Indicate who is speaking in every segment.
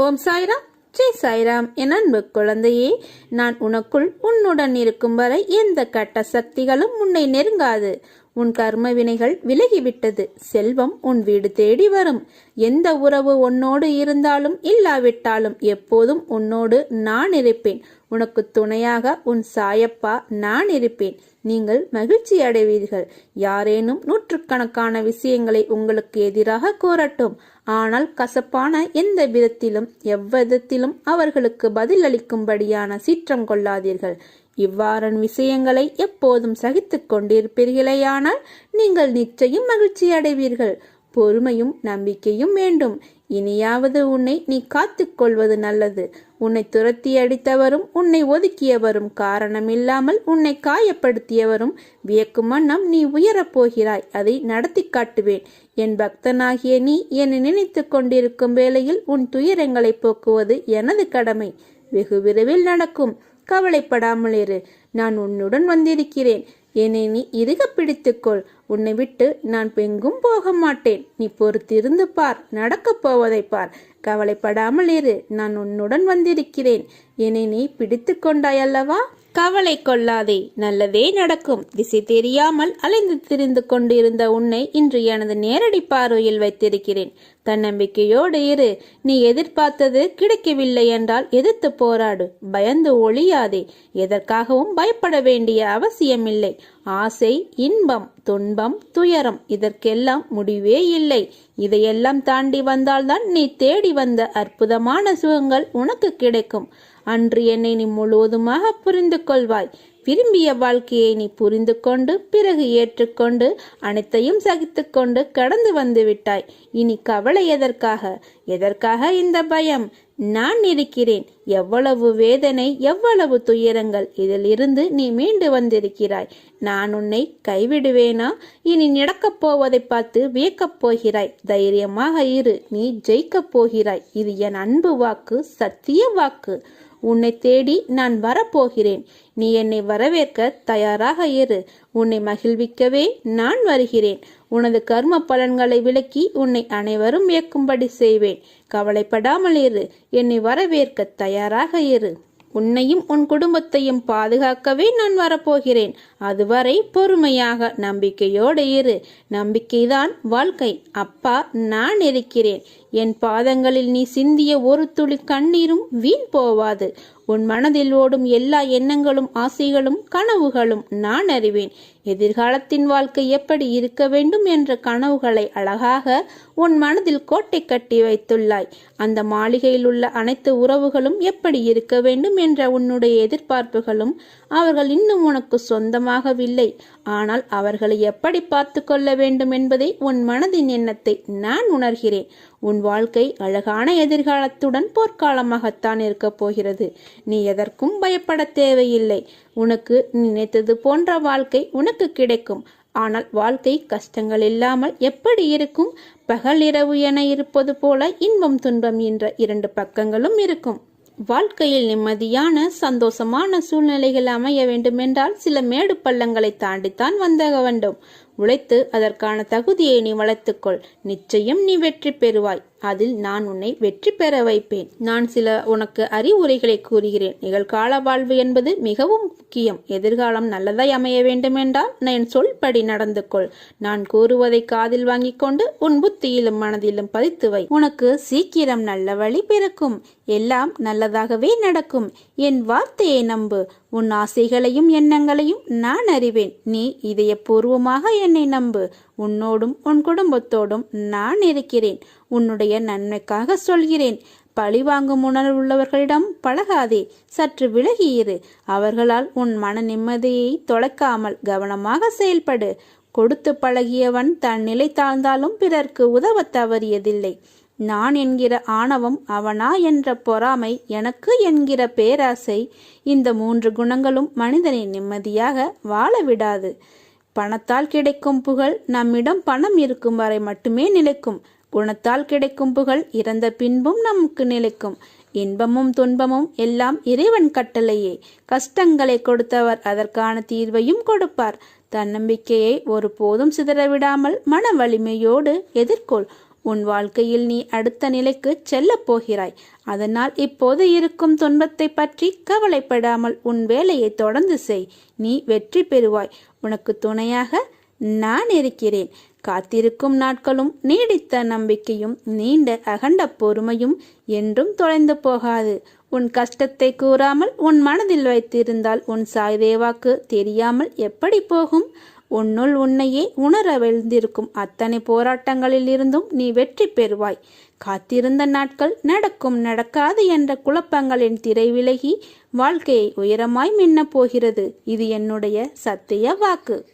Speaker 1: ஓம் சாய்ராம். ஜெய் சாய்ராம். என் அன்பு குழந்தையே நான் உனக்குள் உன்னுடன் இருக்கும் வரை எந்த கட்ட சக்திகளும் உன்னை நெருங்காது. உன் கர்ம வினைகள் விலகிவிட்டது. செல்வம் உன் வீடு தேடி வரும். எந்த உறவு உன்னோடு இருந்தாலும் இல்லாவிட்டாலும் எப்போதும் உன்னோடு நான் இருப்பேன். உனக்கு துணையாக உன் சாயப்பா நான் இருப்பேன். நீங்கள் மகிழ்ச்சி அடைவீர்கள். யாரேனும் நூற்றுக்கணக்கான விஷயங்களை உங்களுக்கு எதிராக கூறட்டும். ஆனால் கசப்பான எந்த விதத்திலும் எவ்விதத்திலும் அவர்களுக்கு பதிலளிக்கும்படியான சீற்றம் கொள்ளாதீர்கள். இவ்வாறான விஷயங்களை எப்போதும் சகித்துக் கொண்டிருப்பீர்களேயானால் நீங்கள் நிச்சயம் மகிழ்ச்சி அடைவீர்கள். பொறுமையும் நம்பிக்கையும் வேண்டும். இனியாவது உன்னை நீ காத்துக்கொள்வது நல்லது. உன்னை துரத்தி அடித்தவரும் உன்னை ஒதுக்கியவரும் காரணமில்லாமல் உன்னை காயப்படுத்தியவரும் வியக்கும் வண்ணம் நீ உயரப் போகிறாய். அதை நடத்தி காட்டுவேன். என் பக்தனாகிய நீ என்னை நினைத்து கொண்டிருக்கும் வேளையில் உன் துயரங்களை போக்குவது எனது கடமை. வெகு விரைவில் நடக்கும். கவலைப்படாமல் இரு நான் உன்னுடன் வந்திருக்கிறேன். என்னை நீ இறுக பிடித்துக்கொள். உன்னை விட்டு நான் பெங்கும் போக மாட்டேன் நீ பொறுத்திருந்து பார். நடக்கப் போவதை பார். கவலைப்படாமல் இரு. நான் உன்னுடன் வந்திருக்கிறேன். என்னை நீ பிடித்து கொண்டாயல்லவா? கவலை கொள்ளாதே நல்லதே நடக்கும். திசை தெரியாமல் அலைந்து திரிந்து கொண்டிருந்த உன்னை இன்று எனது நேரடி பார்வையில் வைத்திருக்கிறேன். தன்னம்பிக்கையோடு இரு. நீ எதிர்பார்த்தது கிடைக்கவில்லை என்றால் எதிர்த்து போராடு. பயந்து ஒழியாதே. எதற்காகவும் பயப்பட வேண்டிய அவசியமில்லை. ஆசை இன்பம் துன்பம் துயரம் இதற்கெல்லாம் முடிவே இல்லை. இதையெல்லாம் தாண்டி வந்தால்தான் நீ தேடி வந்த அற்புதமான சுகங்கள் உனக்கு கிடைக்கும். அன்று என்னை நீ முழுவதுமாக புரிந்து கொள்வாய் விரும்பிய வாழ்க்கையை நீ புரிந்து கொண்டு பிறகு ஏற்றுக்கொண்டு அனைத்தையும் சகித்துக்கொண்டு கடந்து வந்து விட்டாய். இனி கவலை எதற்காக? எதற்காக இந்த பயம்? நான் இருக்கிறேன். எவ்வளவு வேதனை எவ்வளவு துயரங்கள் இதில் இருந்து நீ மீண்டு வந்திருக்கிறாய். நான் உன்னை கைவிடுவேனா? இனி நடக்கப் போவதை பார்த்து வியக்கப் போகிறாய். தைரியமாக இரு. நீ ஜெயிக்கப் போகிறாய். இது என் அன்பு வாக்கு சத்திய வாக்கு. உன்னை தேடி நான் வரப்போகிறேன். நீ என்னை வரவேற்க தயாராக இரு. உன்னை மகிழ்விக்கவே நான் வருகிறேன். உனது கர்ம பலன்களை விளக்கி உன்னை அனைவரும் வியக்கும்படி செய்வேன். கவலைப்படாமல் இரு. என்னை வரவேற்க தயாராக இரு. உன்னையும் உன் குடும்பத்தையும் பாதுகாக்கவே நான் வரப்போகிறேன். அதுவரை பொறுமையாக நம்பிக்கையோடு இரு. நம்பிக்கைதான் வாழ்க்கை. அப்பா நான் இருக்கிறேன். என் பாதங்களில் நீ சிந்திய ஒரு துளி கண்ணீரும் வீண் போவாது. உன் மனதில் ஓடும் எல்லா எண்ணங்களும் ஆசைகளும் கனவுகளும் நான் அறிவேன். எதிர்காலத்தின் வாழ்க்கை எப்படி இருக்க வேண்டும் என்ற கனவுகளை அழகாக உன் மனதில் கோட்டை கட்டி வைத்துள்ளாய். அந்த மாளிகையில் உள்ள அனைத்து உறவுகளும் எப்படி இருக்க வேண்டும் என்ற உன்னுடைய எதிர்பார்ப்புகளும் அவர்கள் இன்னும் உனக்கு சொந்தமாகவில்லை. ஆனால் அவர்களை எப்படி பார்த்து கொள்ள வேண்டும் என்பதை உன் மனதின் எண்ணத்தை நான் உணர்கிறேன். உன் வாழ்க்கை அழகான எதிர்காலத்துடன் போர்க்காலமாகத்தான் இருக்கப் போகிறது. நீ எதற்கும் பயப்பட தேவையில்லை. உனக்கு நினைத்தது போன்ற வாழ்க்கை உனக்கு கிடைக்கும். ஆனால் வாழ்க்கை கஷ்டங்கள் இல்லாமல் எப்படி இருக்கும்? பகல் இரவு என இருப்பது போல இன்பம் துன்பம் என்ற இரண்டு பக்கங்களும் இருக்கும். வாழ்க்கையில் நிம்மதியான சந்தோஷமான சூழ்நிலைகள் அமைய வேண்டுமென்றால் சில மேடு பள்ளங்களை தாண்டித்தான் வந்தாக வேண்டும். உழைத்து அதற்கான தகுதியை நீ வளர்த்துக்கொள். நிச்சயம் நீ வெற்றி பெறுவாய். அதில் நான் உன்னை வெற்றி பெற வைப்பேன். நான் சில உனக்கு அறிவுரைகளை கூறுகிறேன். நிகழ்கால வாழ்வு என்பது மிகவும் முக்கியம். எதிர்காலம் நல்லதாய் அமைய வேண்டுமென்றால் நான் சொல்படி நடந்து கொள். நான் கூறுவதை காதில் வாங்கிக் கொண்டு உன் புத்தியிலும் மனதிலும் பதித்து வை. உனக்கு சீக்கிரம் நல்ல வழி பிறக்கும். எல்லாம் நல்லதாகவே நடக்கும். என் வார்த்தையை நம்பு. உன் ஆசைகளையும் எண்ணங்களையும் நான் அறிவேன். நீ இதயபூர்வமாக என்னை நம்பு. உன்னோடும் உன் குடும்பத்தோடும் நான் இருக்கிறேன். உன்னுடைய நன்மைக்காக சொல்கிறேன். பழிவாங்கும் உணர்வு உள்ளவர்களிடம் பழகாதே. சற்று விலகியிரு அவர்களால் உன் மன நிம்மதியை தொலைக்காமல் கவனமாக செயல்படு. கொடுத்து பழகியவன் தன் நிலை தாழ்ந்தாலும் பிறர்க்கு உதவ தவறியதில்லை. நான் என்கிற ஆணவம் அவனா என்ற பொறாமை எனக்கு என்கிற பேராசை இந்த மூன்று குணங்களும் மனிதனை நிம்மதியாக வாழ விடாது. பணத்தால் கிடைக்கும் புகழ் நம்மிடம் பணம் இருக்கும் வரை மட்டுமே நிலைக்கும். குணத்தால் கிடைக்கும் புகழ் இறந்த பின்பும் நமக்கு நிலைக்கும். இன்பமும் துன்பமும் எல்லாம் இறைவன் கட்டளையே. கஷ்டங்களை கொடுத்தவர் அதற்கான தீர்வையும் கொடுப்பார். தன்னம்பிக்கையை ஒருபோதும் சிதறவிடாமல் மன வலிமையோடு எதிர்கொள். உன் வாழ்க்கையில் நீ அடுத்த நிலைக்கு செல்லப் போகிறாய். அதனால் இப்போது இருக்கும் துன்பத்தை பற்றி கவலைப்படாமல் உன் வேலையை தொடர்ந்து செய். நீ வெற்றி பெறுவாய். உனக்கு துணையாக நான் இருக்கிறேன். காத்திருக்கும் நாட்களும் நீடித்த நம்பிக்கையும் நீண்ட அகண்ட பொறுமையும் என்றும் தொலைந்து போகாது. உன் கஷ்டத்தை கூறாமல் உன் மனதில் வைத்திருந்தால் உன் சாய்தேவாக்கு தெரியாமல் எப்படி போகும்? உன்னுள் உன்னையே உணர விழுந்திருக்கும் அத்தனை போராட்டங்களில் இருந்தும் நீ வெற்றி பெறுவாய். காத்திருந்த நாட்கள் நடக்கும் நடக்காது என்ற குழப்பங்களின் திரை விலகி வாழ்க்கையை உயரமாய் மின்னப் போகிறது. இது என்னுடைய சத்திய வாக்கு.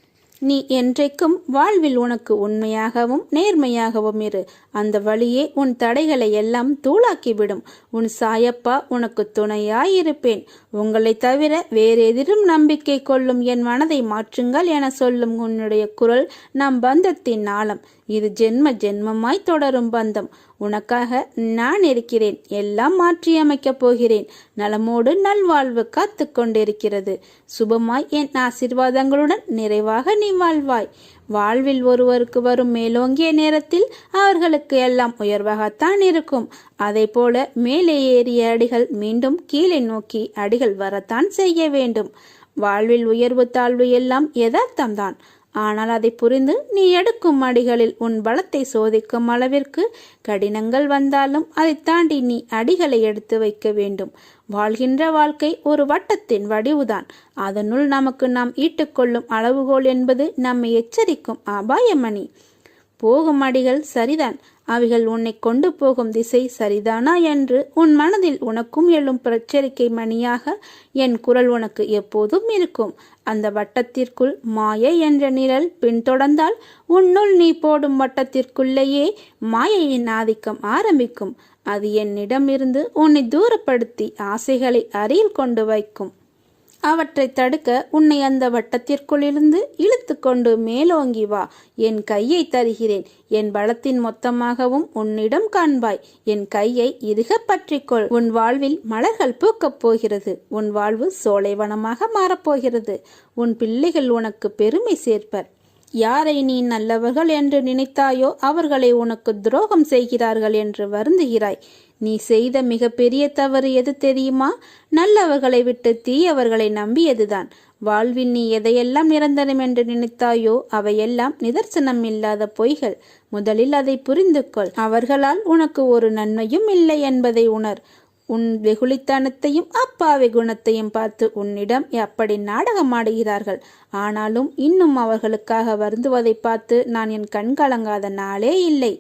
Speaker 1: நீ என்றைக்கும் வாழ்வில் உனக்கு உண்மையாகவும் நேர்மையாகவும் இரு. அந்த வழியே உன் தடைகளை எல்லாம் தூளாக்கிவிடும். உன் சாயப்பா உனக்கு துணையாயிருப்பேன். உங்களை தவிர வேறெதிரும் நம்பிக்கை கொள்ளும் என் மனதை மாற்றுங்கள் என சொல்லும் உன்னுடைய குரல் நம் பந்தத்தின் ஆழம். இது ஜென்ம ஜென்மமாய் தொடரும் பந்தம். உனக்காக நான் இருக்கிறேன். எல்லாம் மாற்றியமைக்கப் போகிறேன். நலமோடு நல்வாழ்வு காத்து கொண்டிருக்கிறது சுபமாய் என் ஆசிர்வாதங்களுடன் நிறைவாக நீ வாழ்வாய். வாழ்வில் ஒருவருக்கு வரும் மேலோங்கிய நேரத்தில் அவர்களுக்கு எல்லாம் உயர்வாகத்தான் இருக்கும். அதை போல மேலே ஏறிய அடிகள் மீண்டும் கீழே நோக்கி அடிகள் வரத்தான் செய்ய வேண்டும். வாழ்வில் உயர்வு தாழ்வு எல்லாம் யதார்த்தம்தான். ஆனால் அதை புரிந்து நீ எடுக்கும் அடிகளில் உன் பலத்தை சோதிக்கும் அளவிற்கு கடினங்கள் வந்தாலும் அதை தாண்டி நீ அடிகளை எடுத்து வைக்க வேண்டும். வாழ்கின்ற வாழ்க்கை ஒரு வட்டத்தின் வடிவுதான். அதனுள் நமக்கு நாம் ஈட்டுக்கொள்ளும் அளவுகோல் என்பது நம்மை எச்சரிக்கும் அபாயமணி. போகும் அடிகள் சரிதான். அவைகள் உன்னை கொண்டு போகும் திசை சரிதானா என்று உன் மனதில் உனக்கும் எழும் பிரச்சரிக்கை மணியாக என் குரல் உனக்கு எப்போதும் இருக்கும். அந்த வட்டத்திற்குள் மாயை என்ற நிழல் பின்தொடர்ந்தால் உன்னுள் நீ போடும் வட்டத்திற்குள்ளேயே மாயையின் ஆதிக்கம் ஆரம்பிக்கும். அது என்னிடமிருந்து உன்னை தூரப்படுத்தி ஆசைகளை அருகில் கொண்டு வைக்கும். அவற்றை தடுக்க உன்னை அந்த வட்டத்திற்குள்ளிருந்து இழுத்து கொண்டு மேலோங்கி வா. என் கையை தருகிறேன். என் பலத்தின் மொத்தமாகவும் உன்னிடம் காண்பாய். என் கையை இறுக பற்றிக்கொள். உன் வாழ்வில் மலர்கள் பூக்கப் போகிறது. உன் வாழ்வு சோலைவனமாக மாறப்போகிறது உன் பிள்ளைகள் உனக்கு பெருமை சேர்ப்பர். யாரை நீ நல்லவர்கள் என்று நினைத்தாயோ அவர்களை உனக்கு துரோகம் செய்கிறார்கள் என்று வருந்துகிறாய். நீ செய்த மிகப்பெரிய தவறு எது தெரியுமா? நல்லவர்களை விட்டு தீயவர்களை நம்பியதுதான். வாழ்வில் நீ எதையெல்லாம் நிரந்தரம் என்று நினைத்தாயோ அவையெல்லாம் நிதர்சனம் இல்லாத பொய்கள். முதலில் அதை புரிந்து கொள் அவர்களால் உனக்கு ஒரு நன்மையும் இல்லை என்பதை உணர். உன் வெகுளித்தனத்தையும் அப்பாவி குணத்தையும் பார்த்து உன்னிடம் அப்படி நாடகமாடுகிறார்கள் ஆனாலும் இன்னும் அவர்களுக்காக வருந்துவதை பார்த்து நான் என் கண் கலங்காத நாளே இல்லை.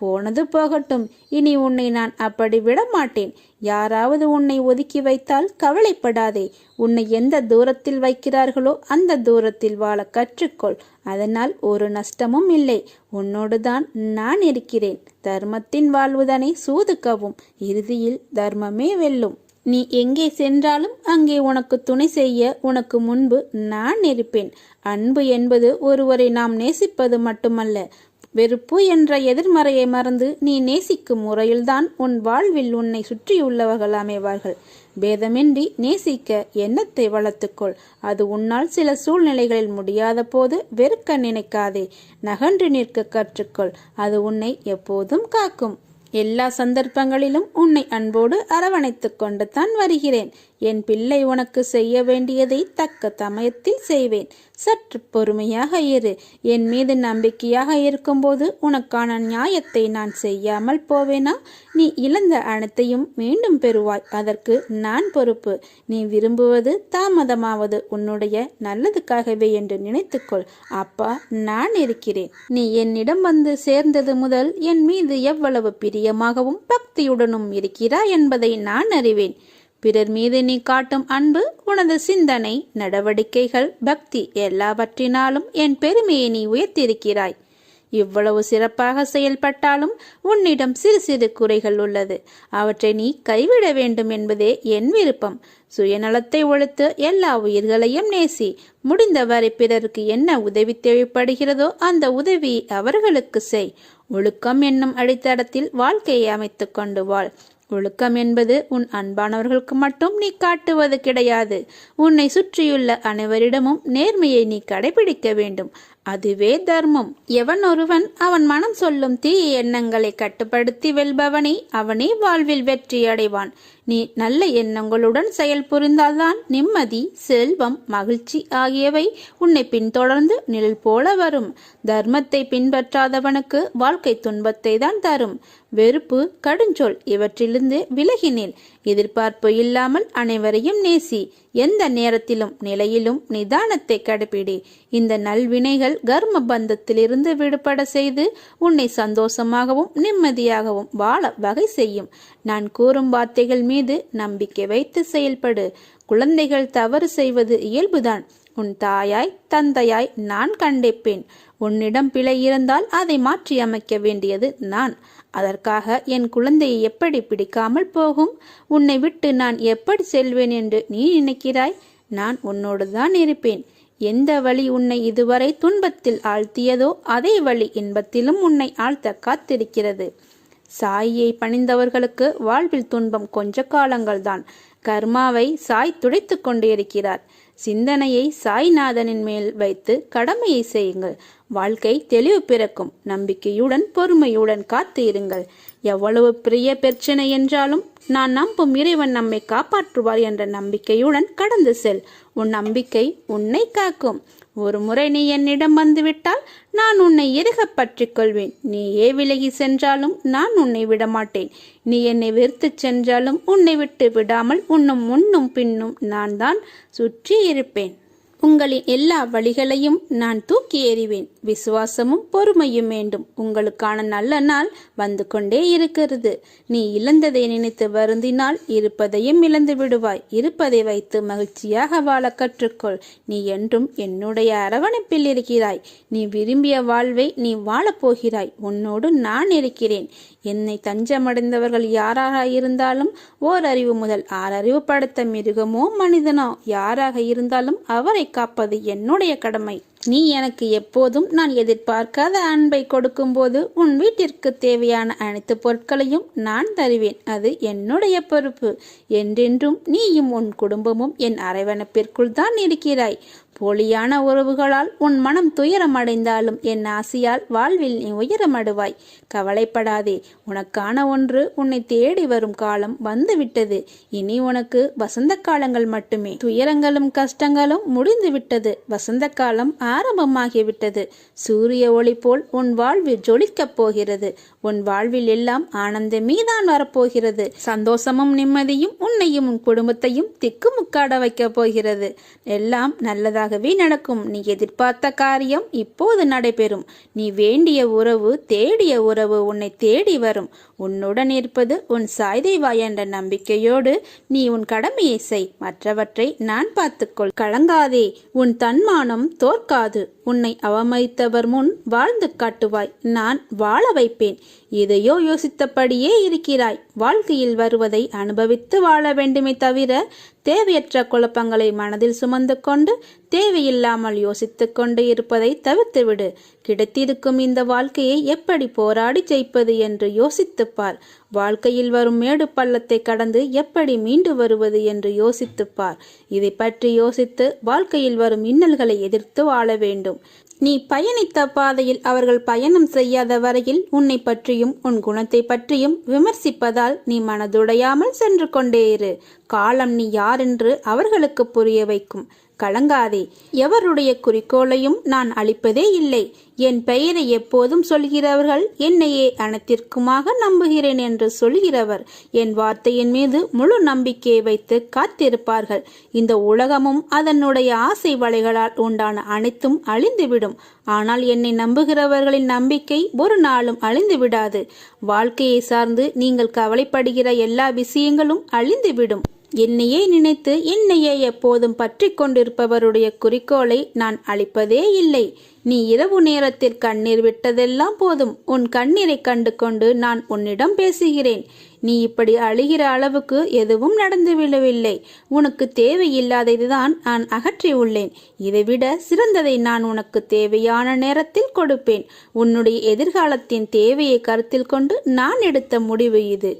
Speaker 1: போனது போகட்டும். இனி உன்னை நான் அப்படி விட மாட்டேன் யாராவது உன்னை ஒதுக்கி வைத்தால் கவலைப்படாதே. உன்னை எந்த தூரத்தில் வைக்கிறார்களோ அந்த தூரத்தில் வாழ கற்றுக்கொள். அதனால் ஒரு நஷ்டமும் இல்லை. உன்னோடுதான் நான் இருக்கிறேன். தர்மத்தின் வாழ்வுதனை சூதுக்கவும். இறுதியில் தர்மமே வெல்லும். நீ எங்கே சென்றாலும் அங்கே உனக்கு துணை செய்ய உனக்கு முன்பு நான் இருப்பேன். அன்பு என்பது ஒருவரை நாம் நேசிப்பது மட்டுமல்ல. வெறுப்பு என்ற எதிர்மறையை மறந்து நீ நேசிக்கும் முறையில்தான் உன் வாழ்வில் உன்னை சுற்றியுள்ளவர்கள் அமைவார்கள். பேதமின்றி நேசிக்க எண்ணத்தை வளர்த்துக்கொள். அது உன்னால் சில சூழ்நிலைகளில் முடியாத போது வெறுக்க நினைக்காதே. நகன்று நிற்க கற்றுக்கொள். அது உன்னை எப்போதும் காக்கும். எல்லா சந்தர்ப்பங்களிலும் உன்னை அன்போடு அரவணைத்துக் கொண்டு தான் வருகிறேன். என் பிள்ளை உனக்கு செய்ய வேண்டியதை தக்க சமயத்தில் செய்வேன். சற்று பொறுமையாக இரு. என் மீது நம்பிக்கையாக இருக்கும்போது உனக்கான நியாயத்தை நான் செய்யாமல் போவேனா? நீ இழந்த அனைத்தையும் மீண்டும் பெறுவாய். அதற்கு நான் பொறுப்பு. நீ விரும்புவது தாமதமாவது உன்னுடைய நல்லதுக்காகவே என்று நினைத்துக்கொள். அப்பா நான் இருக்கிறேன். நீ என்னிடம் வந்து சேர்ந்தது முதல் என் மீது எவ்வளவு பிரியமாகவும் பக்தியுடனும் இருக்கிறாய் என்பதை நான் அறிவேன். பிறர் மீது நீ காட்டும் அன்பு உனது சிந்தனை நடவடிக்கைகள் பக்தி எல்லாவற்றினாலும் என் பெருமையை நீ உயர்த்திருக்கிறாய் இவ்வளவு சிறப்பாக செயல்பட்டாலும் உன்னிடம் சிறு சிறு குறைகள் உள்ளது. அவற்றை நீ கைவிட வேண்டும் என்பதே என் விருப்பம். சுயநலத்தை ஒழித்து எல்லா உயிர்களையும் நேசி முடிந்தவரை பிறருக்கு என்ன உதவி தேவைப்படுகிறதோ அந்த உதவியை அவர்களுக்கு செய். ஒழுக்கம் என்னும் அடித்தடத்தில் வாழ்க்கையை அமைத்துக் கொண்டு வாழ். ஒழுக்கம் என்பது உன் அன்பானவர்களுக்கு மட்டும் நீ காட்டுவது கிடையாது. உன்னை சுற்றியுள்ள அனைவரிடமும் நேர்மையை நீ கடைபிடிக்க வேண்டும். அதுவே தர்மம். எவன் ஒருவன் அவன் மனம் சொல்லும் தீய எண்ணங்களை கட்டுப்படுத்தி வெல்பவனே அவனே வாழ்வில் வெற்றி அடைவான். நீ நல்ல எண்ணங்களுடன் செயல் புரிந்தால்தான் நிம்மதி செல்வம் மகிழ்ச்சி ஆகியவை உன்னை பின்தொடர்ந்து நிழல் போல வரும். தர்மத்தை பின்பற்றாதவனுக்கு வாழ்க்கை துன்பத்தை தான் தரும். வெறுப்பு கடுஞ்சொல் இவற்றிலிருந்து விலகினேன். எதிர்பார்ப்பு இல்லாமல் அனைவரையும் நேசி. எந்த நேரத்திலும் நிலையிலும் நிதானத்தை கடைபிடி. இந்த நல்வினைகள் கர்ம பந்தத்திலிருந்து விடுபட செய்து உன்னை சந்தோஷமாகவும் நிம்மதியாகவும் வாழ வகை செய்யும். நான் கூறும் வார்த்தைகள் மீது நம்பிக்கை வைத்து செயல்படு. குழந்தைகள் தவறு செய்வது இயல்புதான். உன் தாயாய் தந்தையாய் நான் கண்டிப்பேன். உன்னிடம் பிழை இருந்தால் அதை மாற்றி அமைக்க வேண்டியது நான். அதற்காக என் குழந்தையை எப்படி பிடிக்காமல் போகும்? உன்னை விட்டு நான் எப்படி செல்வேன் என்று நீ நினைக்கிறாய்? நான் உன்னோடு தான் இருப்பேன். எந்த வழி உன்னை இதுவரை துன்பத்தில் ஆழ்த்தியதோ அதே வழி இன்பத்திலும் உன்னை ஆழ்த்த காத்திருக்கிறது. சாயை பணிந்தவர்களுக்கு வாழ்வில் துன்பம் கொஞ்ச காலங்கள்தான். கர்மாவை சாய் துடைத்து கொண்டே இருக்கிறார் சிந்தனையை சாய்நாதனின் மேல் வைத்து கடமையை செய்யுங்கள். வாழ்க்கை தெளிவு பிறக்கும். நம்பிக்கையுடன் பொறுமையுடன் காத்து இருங்கள். எவ்வளவு பெரிய பிரச்சனை என்றாலும் நான் நம்பும் இறைவன் நம்மை காப்பாற்றுவார் என்ற நம்பிக்கையுடன் கடந்து செல். உன் நம்பிக்கை உன்னை காக்கும். ஒரு முறை நீ என்னிடம் வந்துவிட்டால் நான் உன்னை இறுக பற்றிக் கொள்வேன். நீ ஏ விலகி சென்றாலும் நான் உன்னை விடமாட்டேன். நீ என்னை வெறுத்துச் சென்றாலும் உன்னை விட்டு விடாமல் உன்னும் முன்னும் பின்னும் நான் தான் சுற்றி இருப்பேன் உங்களின் எல்லா வழிகளையும் நான் தூக்கி எறிவேன். விசுவாசமும் பொறுமையும் வேண்டும். உங்களுக்கான நல்ல நாள் வந்து கொண்டே இருக்கிறது. நீ இழந்ததை நினைத்து வருந்தினால் இருப்பதையும் இழந்து விடுவாய். இருப்பதை வைத்து மகிழ்ச்சியாக வாழ கற்றுக்கொள். நீ என்றும் என்னுடைய அரவணைப்பில் இருக்கிறாய். நீ விரும்பிய வாழ்வை நீ வாழப்போகிறாய் உன்னோடு நான் இருக்கிறேன். என்னை தஞ்சமடைந்தவர்கள் யாராக இருந்தாலும் ஓர் அறிவு முதல் ஆறறிவு படுத்த மிருகமோ மனிதனோ யாராக இருந்தாலும் அவரை காப்பது என்னுடைய கடமை. நீ எனக்கு எப்போதும் நான் எதிர்பார்க்காத அன்பை கொடுக்கும்போது உன் வீட்டிற்கு தேவையான அனைத்து பொருட்களையும் நான் தருவேன். அது என்னுடைய பொறுப்பு. என்றென்றும் நீயும் உன் குடும்பமும் என் அரவணைப்பிற்குள் தான் இருக்கிறாய். போலியான உறவுகளால் உன் மனம் துயரமடைந்தாலும் என் ஆசையால் வாழ்வில் நீ உயரமடுவாய். கவலைப்படாதே உனக்கான ஒன்று உன்னை தேடி வரும் காலம் வந்துவிட்டது. இனி உனக்கு வசந்த காலங்கள் மட்டுமே. துயரங்களும் கஷ்டங்களும் முடிந்து விட்டது வசந்த காலம் ஆரம்பமாகிவிட்டது. சூரிய ஒளி போல் உன் வாழ்வு ஜொலிக்கப் போகிறது. உன் வாழ்வில் எல்லாம் ஆனந்தமே தான் வரப்போகிறது. சந்தோஷமும் நிம்மதியும் உன்னையும் உன் குடும்பத்தையும் திக்குமுக்காட வைக்கப் போகிறது. எல்லாம் நல்லதாகவே நடக்கும். நீ எதிர்பார்த்த காரியம் இப்போது நடைபெறும். நீ வேண்டிய உறவு தேடிய உறவு உன்னை தேடி வரும். உன்னுடன் இருப்பது உன் சாய்தேவா என்ற நம்பிக்கையோடு நீ உன் கடமையை செய். மற்றவற்றை நான் பார்த்துக்கொள். கலங்காதே. உன் தன்மானம் தோற்காது. உன்னை அவமதித்தவர் முன் வாழ்ந்து காட்டுவாய். நான் வாழ வைப்பேன். எதையோ யோசித்தபடியே இருக்கிறாய். வாழ்க்கையில் வருவதை அனுபவித்து வாழ வேண்டுமே தவிர தேவையற்ற குழப்பங்களை மனதில் சுமந்து கொண்டு தேவையில்லாமல் யோசித்து கொண்டு இருப்பதை தவிர்த்துவிடு. கிடைத்திருக்கும் இந்த வாழ்க்கையை எப்படி போராடி ஜெயிப்பது என்று யோசித்துப்பார் வாழ்க்கையில் வரும் மேடு பள்ளத்தை கடந்து எப்படி மீண்டு வருவது என்று யோசித்துப்பார் இதை பற்றி யோசித்து வாழ்க்கையில் வரும் இன்னல்களை எதிர்த்து வாழ வேண்டும். நீ பயணித்த பாதையில் அவர்கள் பயணம் செய்யாத வரையில் உன்னை பற்றியும் உன் குணத்தை பற்றியும் விமர்சிப்பதால் நீ மனதுடையாமல் சென்று கொண்டே இரு. காலம் நீ யாரென்று அவர்களுக்கு புரிய வைக்கும். கலங்காதே. எவருடைய குறிக்கோளையும் நான் அளிப்பதே இல்லை. என் பெயரை எப்போதும் சொல்கிறவர்கள் என்னையே அனைத்திற்குமாக நம்புகிறேன் என்று சொல்கிறவர். என் வார்த்தையின் மீது முழு நம்பிக்கையை வைத்து காத்திருப்பார்கள். இந்த உலகமும் அதனுடைய ஆசை வலைகளால் உண்டான அனைத்தும் அழிந்துவிடும். ஆனால் என்னை நம்புகிறவர்களின் நம்பிக்கை ஒரு நாளும் அழிந்து விடாது வாழ்க்கையை சார்ந்து நீங்கள் கவலைப்படுகிற எல்லா விஷயங்களும் அழிந்துவிடும். என்னையே நினைத்து என்னையே எப்போதும் பற்றி கொண்டிருப்பவருடைய குறிக்கோளை நான் அளிப்பதே இல்லை. நீ இரவு நேரத்தில் கண்ணீர் விட்டதெல்லாம் போதும். உன் கண்ணீரை கண்டு கொண்டு நான் உன்னிடம் பேசுகிறேன். நீ இப்படி அழுகிற அளவுக்கு எதுவும் நடந்து விழவில்லை. உனக்கு தேவையில்லாததுதான் நான் அகற்றி உள்ளேன். இதைவிட சிறந்ததை நான் உனக்கு தேவையான நேரத்தில் கொடுப்பேன். உன்னுடைய எதிர்காலத்தின் தேவையை கருத்தில் கொண்டு நான் எடுத்த முடிவு இது.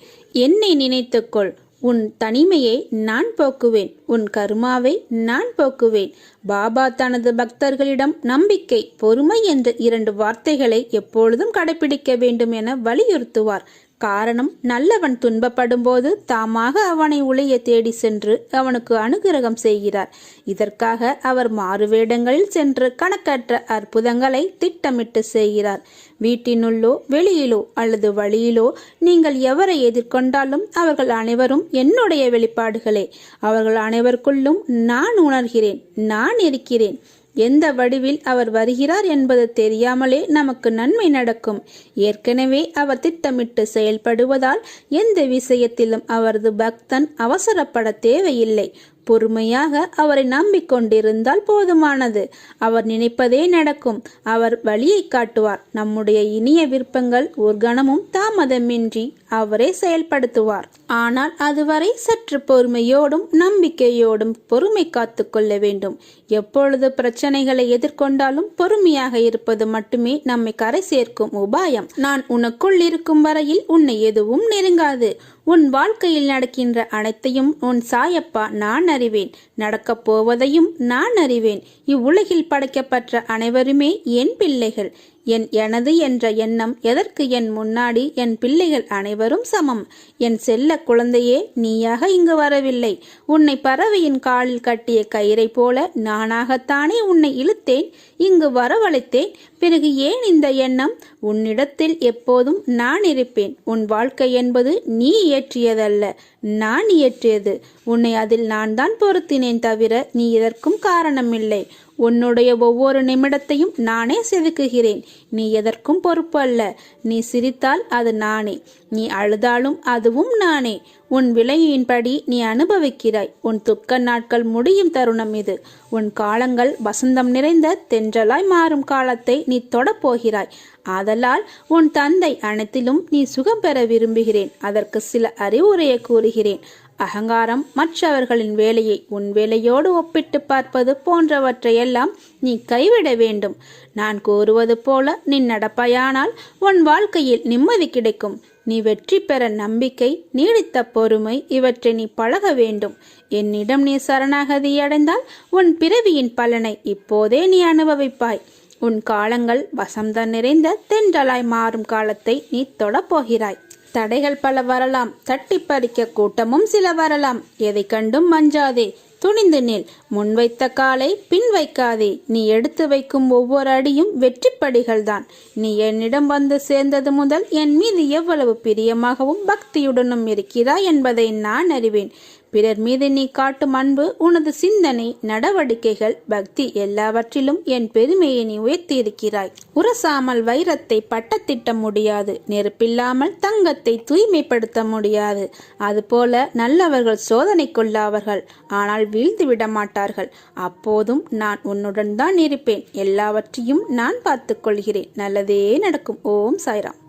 Speaker 1: என்னை நினைத்துக்கொள். உன் தனிமையை நான் போக்குவேன். உன் கருமாவை நான் போக்குவேன். பாபா தனது பக்தர்களிடம் நம்பிக்கை பொறுமை என்ற இரண்டு வார்த்தைகளை எப்பொழுதும் கடைபிடிக்க வேண்டும் என வலியுறுத்துவார். காரணம் நல்லவன் துன்பப்படும்போது தாமாக அவனை உளைய தேடி சென்று அவனுக்கு அனுகிரகம் செய்கிறார். இதற்காக அவர் மாறுவேடங்களில் சென்று கணக்கற்ற அற்புதங்களை திட்டமிட்டு செய்கிறார். வீட்டினுள்ளோ வெளியிலோ அல்லது வழியிலோ நீங்கள் எவரை எதிர்கொண்டாலும் அவர்கள் அனைவரும் என்னுடைய வெளிப்பாடுகளே. அவர்கள் அனைவருக்குள்ளும் நான் உணர்கிறேன் நான் இருக்கிறேன். எந்த வடிவில் அவர் வருகிறார் என்பது தெரியாமலே நமக்கு நன்மை நடக்கும். ஏற்கனவே அவர் திட்டமிட்டு செயல்படுவதால் எந்த விஷயத்திலும் அவரது பக்தன் அவசரப்பட தேவையில்லை. பொறுமையாக அவரை நம்பிக்கொண்டிருந்தால் போதுமானது. அவர் நினைப்பதே நடக்கும். அவர் வழியை காட்டுவார். நம்முடைய இனிய விருப்பங்கள் ஒரு கணமும் தாமதமின்றி அவரே செயல்படுத்துவார். ஆனால் அதுவரை சற்று பொறுமையோடும் நம்பிக்கையோடும் பொறுமை காத்து கொள்ள வேண்டும். எப்பொழுது பிரச்சனைகளை எதிர்கொண்டாலும் பொறுமையாக இருப்பது மட்டுமே நம்மை கரை சேர்க்கும் உபாயம். நான் உனக்குள் இருக்கும் வரையில் உன்னை எதுவும் நெருங்காது. உன் வாழ்க்கையில் நடக்கின்ற அனைத்தையும் உன் சாயப்பா நான் அறிவேன். நடக்கப் போவதையும் நான் அறிவேன். இவ்வுலகில் படைக்கப்பட்ட அனைவருமே என் பிள்ளைகள். என் எனது என்ற எண்ணம் எதற்கு என் முன்னாடி என் பிள்ளைகள் அனைவரும் சமம்? என் செல்ல குழந்தையே நீயாக இங்கு வரவில்லை. உன்னை பறவையின் காலில் கட்டிய கயிறை போல நானாகத்தானே உன்னை இழுத்தேன். இங்கு வரவழைத்தேன். பிறகு ஏன் இந்த எண்ணம்? உன்னிடத்தில் எப்போதும் நான் இருப்பேன். உன் வாழ்க்கை என்பது நீ இயற்றியதல்ல நான் இயற்றியது. உன்னை அதில் நான் தான் பொருத்தினேன் தவிர நீ இதற்கும் காரணமில்லை. உன்னுடைய ஒவ்வொரு நிமிடத்தையும் நானே செதுக்குகிறேன். நீ எதற்கும் பொறுப்பு அல்ல. நீ சிரித்தால் அது நானே. நீ அழுதாலும் அதுவும் நானே. உன் விலையின்படி நீ அனுபவிக்கிறாய். உன் துக்க நாட்கள் முடியும் தருணம் இது. உன் காலங்கள் வசந்தம் நிறைந்த தென்றலாய் மாறும் காலத்தை நீ தொடப்போகிறாய். ஆதலால் உன் தந்தை அனைத்திலும் நீ சுகம் பெற விரும்புகிறேன். அதற்கு சில அறிவுரையை கூறுகிறேன். அகங்காரம் மற்றவர்களின் வேலையை உன் வேலையோடு ஒப்பிட்டு பார்ப்பது போன்றவற்றையெல்லாம் நீ கைவிட வேண்டும். நான் கூறுவது போல நீ நடப்பாயானால் உன் வாழ்க்கையில் நிம்மதி கிடைக்கும். நீ வெற்றி பெற நம்பிக்கை நீடித்த பொறுமை இவற்றை நீ பழக வேண்டும். என்னிடம் நீ சரணாகதி அடைந்தால் உன் பிறவியின் பலனை இப்போதே நீ அனுபவிப்பாய். உன் காலங்கள் வசந்தம் நிறைந்த தென்றலாய் மாறும் காலத்தை நீ தொடப்போகிறாய் தடைகள் பல வரலாம். தட்டி பறிக்க கூட்டமும் சில வரலாம். எதை கண்டும் மஞ்சாதே. துணிந்து நில். முன்வைத்த காலை பின் வைக்காதே. நீ எடுத்து வைக்கும் ஒவ்வொரு அடியும் வெற்றி படிகள்தான். நீ என்னிடம் வந்து சேர்ந்தது முதல் என் மீது எவ்வளவு பிரியமாகவும் பக்தியுடனும் இருக்கிறாய் என்பதை நான் அறிவேன். பிறர் மீது நீ காட்டும் அன்பு உனது சிந்தனை நடவடிக்கைகள் பக்தி எல்லாவற்றிலும் என் பெருமையை நீ உயர்த்தியிருக்கிறாய். உரசாமல் வைரத்தை பட்டத்திட்ட முடியாது நெருப்பில்லாமல் தங்கத்தை தூய்மைப்படுத்த முடியாது. அதுபோல நல்லவர்கள் சோதனைக்குள்ளாவர்கள் ஆனால் வீழ்ந்து விட மாட்டார்கள். அப்போதும் நான் உன்னுடன் தான் இருப்பேன். எல்லாவற்றையும் நான் பார்த்துக் கொள்கிறேன் நல்லதே நடக்கும். ஓம் சாய்ராம்.